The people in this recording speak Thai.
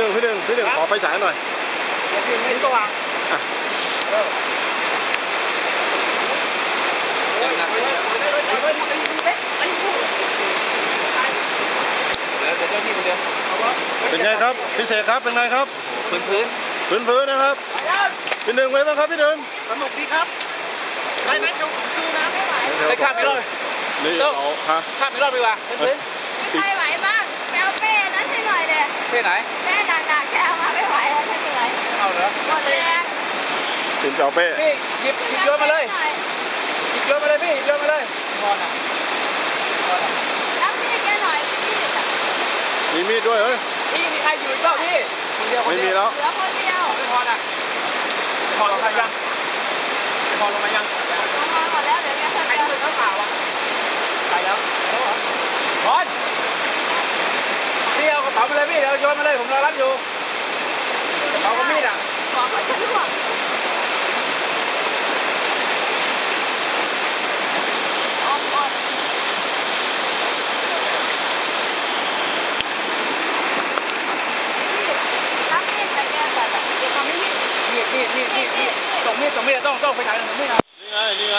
หนึ่งพี่หนึ่งพี่หนึ่งขอไฟฉายหน่อยพี่ไม่สว่างเป็นไงครับพี่เสกครับเป็นไงครับพื้นพื้นพื้นพื้นนะครับพี่หนึ่งไว้บ้างครับพี่หนึ่งสนุกดีครับไปไหมดูดูนะไปข้ามไปรอบนี่เราฮะข้ามไปรอบดีกว่าพื้นพื้นใครไหวบ้า ท่ไหนแม่หนักๆแกเอามาไม่ไหวแล้วท่านเหนื่อยเอาเหรอหมดแรงทีมเจ้าเป้พี่หยิบหยิบโยนมาเลยหยิบโยนมาเลยพี่หยิบโยนมาเลยพอน่ะรับพี่แกหน่อยพี่จะมีมีดด้วยเฮ้ยพี่มีใครอยู่อีกเปล่าพี่คนเดียวคนไม่เดีมียวแล้วเหลือคนเดียวไม่พอน่ะพอลงมายังพอลงมายังเอามาหมดแล้วเดี๋ยวแกคนใครเดียวดูเขาเปล่าอะไปแล้วพอนพี่เอากระเป๋ามาเลยพี่เดี๋ยว โยนมาเลยผมรอรับอยู่เป๋ากับมีดอะบอกว่าจะล่วงออกออกพี่รับมีดแต่ต่แบบเดี๋ยวทำมีดมีดมีดส่งมีดส่งมีดต้องต้องไปถ่ายส่งมีดนะนี่ไงนี่ไง